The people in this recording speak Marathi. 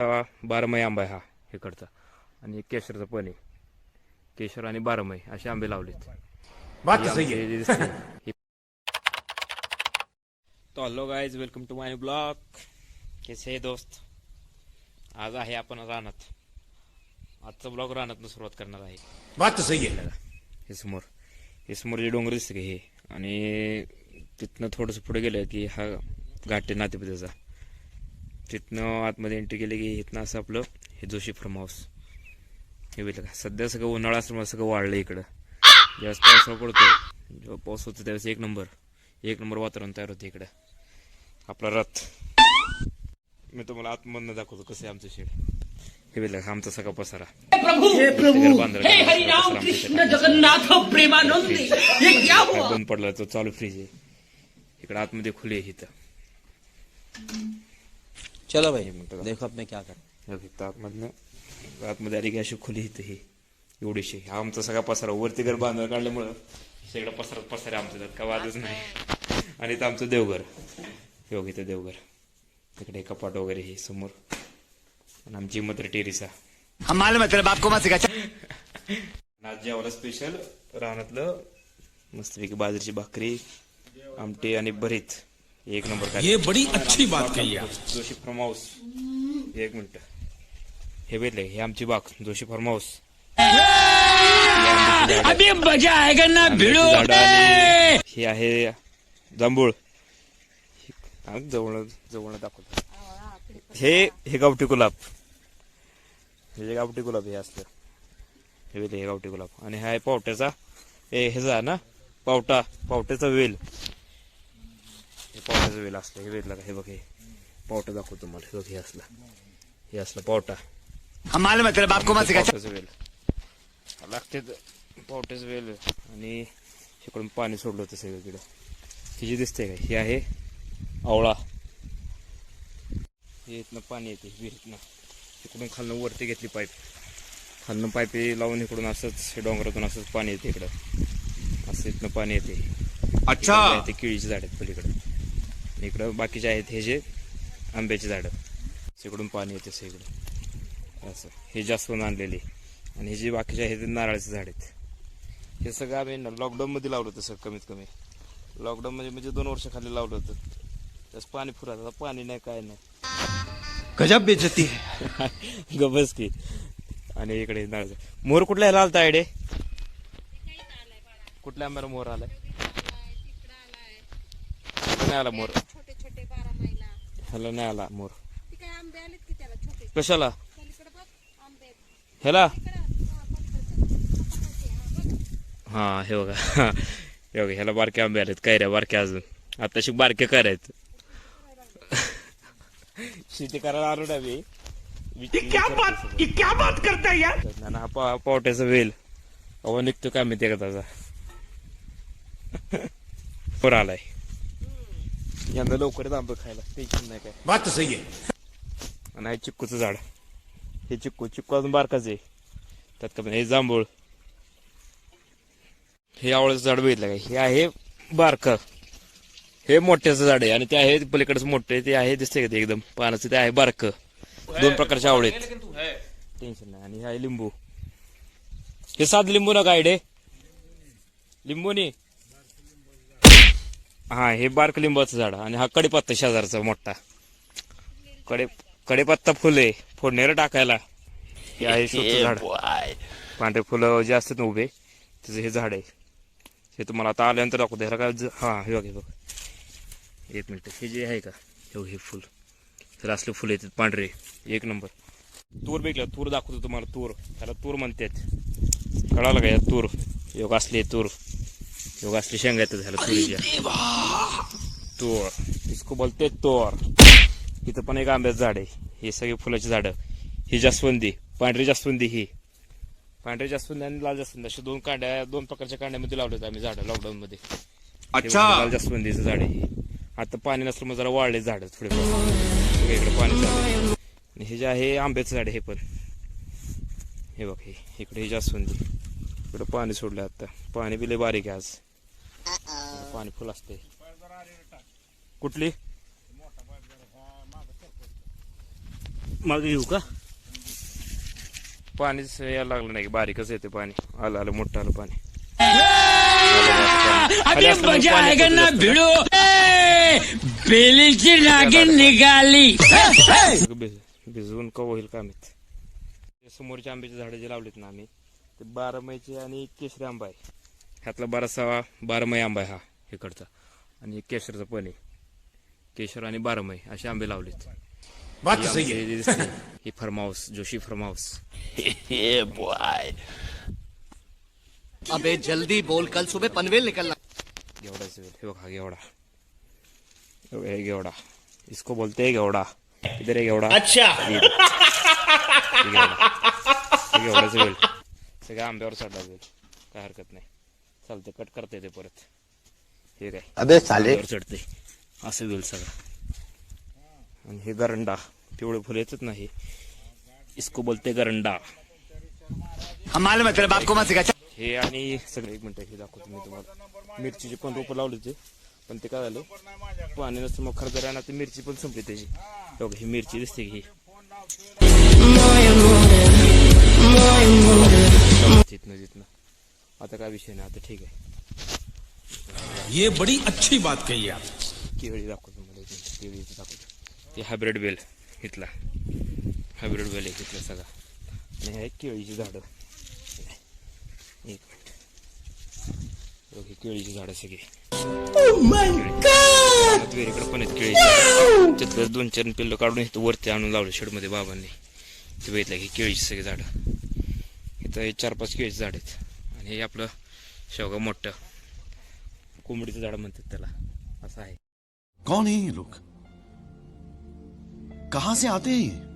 हा बारमाही आंबा आहे हा इकडचा. आणि केशरचा पण आहे. केशर आणि बारमाही असे आंबे लावलेत. तो hello guys welcome to my blog कसे दोस्त? आज आहे आपण रानात. आजचा ब्लॉग रानातनं सुरुवात करणार आहे. बात सही है हे समोर. हे समोर जे डोंगर दिसते का हे? आणि तिथनं थोडंसं पुढे गेलं की हा घाट आहे नातेपुतेचा तिथनं आतमध्ये एंट्री केली की इथनं असं आपलं हे जोशी फार्म हाऊस हे बघितलं का? सध्या सगळं उन्हाळा असल्यामुळे सगळं वाढलं इकडं. ज्यावेळेस पावसाळा पडतो जेव्हा पाऊस होतो त्यावेळेस एक नंबर एक नंबर वातावरण तयार होतं इकडं. आपला रथ. मी तुम्हाला आतमधनं दाखवतो कसं आहे आमचं शेड. हे बघितलं का? आमचा सगळा पसारा. हे हे बंद पडला तो चालू फ्रीज आहे. इकडे आतमध्ये खुले आहे इथं. चलो भाई? देखो अब मैं क्या कर हे। आतमधनं आतमध्ये आली की अशी खुली इथं ही एवढीशी हा आमचा सगळा पसारा वरती घर बांधून काढल्यामुळं सगळं पसारा पसारा आमच्या त्यात का वादच नाही. आणि इथं आमचं देवघर. हे बघ इथं देवघर. तिकडे कपाट वगैरे हे समोर. आणि आमची मत्र टेरिसा. हम मालूम है तेरे बाप को मत सिखा। आज जेवायला स्पेशल रानातलं मस्तपैकी बाजरीची भाकरी आमटी आणि भरीत. एक नंबर ये बड़ी अच्छी बात कही जोशी फार्म हाऊस एक मिनिट. हे भेटले हे आमची बाग जोशी फार्म हाऊस अभी मजा आएगा ना भिड़ो हे आहे जांभूळ. जवळ जवळ दाखवतो. हे हे गावठी गुलाब. हे जे गावठी गुलाब हे असतं हे वेल हे गावठी गुलाब. आणि हा आहे पावट्याचा. हे ह्याचा ना पावटा पावट्याचा वेल. हे पावट्याचा वेल असलं हे वेल का? हे बघ हे पावटा दाखवतो तुम्हाला. हे बघ हे असलं. हे असलं पावटा. हम मालूम है तेरे बाप को मत सिखा पावट्याचं वेल. लागते पावट्याचं वेल. आणि इकडून पाणी सोडलं होतं सगळीकडे. ही जी दिसते का? ही आहे आवळा. हे इथनं पाणी येते विहिरीतनं इकडून खालनं वरती घेतली पाईप. खालनं पाईप लावून इकडून असंच हे डोंगरातून असंच पाणी येते इकडं. असं इथनं पाणी येते. अच्छा. ते केळीची झाड आहेत पलीकडे. इकडं बाकीचे आहेत हे जे आंब्याची झाडं. इकडून पाणी येते सगळीकडे. असं. हे जास्वंद आणलेली. आणि हे जे बाकीचे आहेत ते नारळाचे झाड आहेत. हे सगळं आम्ही लॉकडाऊनमध्ये लावलं होतं सगळं कमीत कमी. लॉकडाऊन मध्ये म्हणजे दोन वर्ष खाली लावलं होतं. त्यास पाणी फुरात आता पाणी नाही काय नाही. गजब बेचती गबस की. आणि इकडे नारळाचं मोर कुठल्या ह्याला आलता आयडे कुठल्या आंब्याला मोर आलाय? नाही आला मोर? ह्याला नाही आला मोर. काय कशाला. ह्याला? हा, हा, बघ. हा बघा ह्याला बारके आंबे आलेत. कैऱ्या बारक्या अजून? आताशी बारके करायत शेती करायला आलो ना मी. क्या बात क्या बात करता है यार पा पावट्याचा वेल. अहो निघतो काय माहिती का त्याचा? वर आलाय. यंदा लवकरच आंबे खायला टेन्शन नाही काय. बात सही है आणि हे चिक्कूचं झाड. हे चिक्कू चिक्कू अजून बारकाच आहे. त्यात का हे जांभूळ. हे आवळ्याचं झाड बघितलं काय हे आहे बारकं. हे मोठ्याचं झाड आहे आणि ते आहे पलीकडचं मोठं ते आहे दिसतंय का ते एकदम? पानाचं ते आहे बारकं. दोन प्रकारचे आवळे टेन्शन नाही. आणि हे आहे लिंबू. हे साध लिंबू ना काय लिंबूनी. हा हे बारक लिंबाचं झाड आणि हा कडीपत्ता शेजारचा मोठा. कडे कडेपत्ता फुले फोडणीला टाकायला. हे आहे स्वतः झाड. पांढरे फुलं जे असतात ना उभे त्याचं हे झाड आहे. हे तुम्हाला आता आल्यानंतर दाखवतो. ह्याला काय हा हे बघ हे बघ. एक मिनिट. हे जे आहे का हे हे फुल. तर असले फुलं येतात पांढरे. एक नंबर. तूर बेकला तूर दाखवतो तुम्हाला तूर. त्याला तूर म्हणतात. कळालं का या तूर? योग असले तूर. योग असले शेंगा येतात ह्याला तुरीच्या तूर इसको बोलते तोर. इथं पण एक आंब्याचं झाड आहे. हे सगळे फुलाची झाडं. ही जास्वंदी पांढरी जास्वंदी ही. पांढरी जास्वंदी आणि लाल जास्वंदी. अशा दोन कांड्या दोन प्रकारच्या कांड्यामध्ये लावले होते आम्ही झाडं लॉकडाऊन मध्ये बघा, लाल जास्वंदीचं झाड आहे हे. आता पाणी नसल्यामुळे जरा वाढले झाड थोडे इकडे पाणी आणि हे जे आहे आंब्याचं झाड हे पण. हे बघ हे. इकडे हे जास्वंदी. इकडे पाणी सोडलं आता. पाणी बिले बारीक आहे आज. पाणी फुल असते कुठली? मागे घेऊ का? पाणीच यायला लागलं नाही बारीकच येते पाणी. आलं आलं मोठं आलं पाणी. बेलीची नागिन निघाली. भिजवून कव होईल का माहीत ते समोरच्या आंब्याची झाडं जे लावलीत ना आम्ही ते बारामईचे आणि केशरी आंबा आहे. ह्यातला बारासावा बारामई आंबा आहे हा. इकडचा. आणि एक केशरचा पण आहे. केशर आणि बारामई असे आंबे लावलेत. बात हे सही आमचे है जे दिसते, हे farm house Joshi farm house अबे जल्दी बोल. कल सुबह पनवेल निकलना. घेवडाच वेल हे बघा घेवडा. हे बघा, हे घेवडा. इसको बोलते हैं घेवडा. इधर है घेवडा. अच्छा. घेवडाचं वेल सगळ्या आंब्यावर चढला वेल काय हरकत नाही. चालते कट करता येते परत. हे काय? अबे साले. चढते असं वेल सगळं. आणि हे गरंडा पिवळे फुलं येतात ना हे? इसको बोलते गरंडा. है तेरे हे आणि सगळे एक मिनिट हे दाखवतो मी तुम्हाला. मिरचीचे पण रोपं लावली होते पण ते काय झालं? पाणी नसतं मग खरं आणि आता मिरची पण संपली त्याची बघा ही मिरची दिसते की ही. तिथनं तिथनं. आता काय विषय नाही आता ठीक आहे. ये बड़ी अच्छी बात कही आप। केळी दाखवतो मला एक केळीचं दाखवतो ते हायब्रिड बेल इथला हायब्रिड बेल आहे इथला सगळा आणि हे केळीची झाडं एक मिनिट। ही केळीची झाडं सगळी वेरीकडे पण आहेत केळीची तिथलं दोन चार पिल्लं काढून इथं वरती आणून लावलं शेडमध्ये बाबांनी ते बघितलं की केळीची सगळी झाडं. इथं हे चार पाच केळीची झाड आहेत. आणि हे आपलं शेवगा मोठं. कोंबडीचं झाड म्हणतात त्याला. असं आहे. कौन है ये लोग? कहां से आते हैं ये?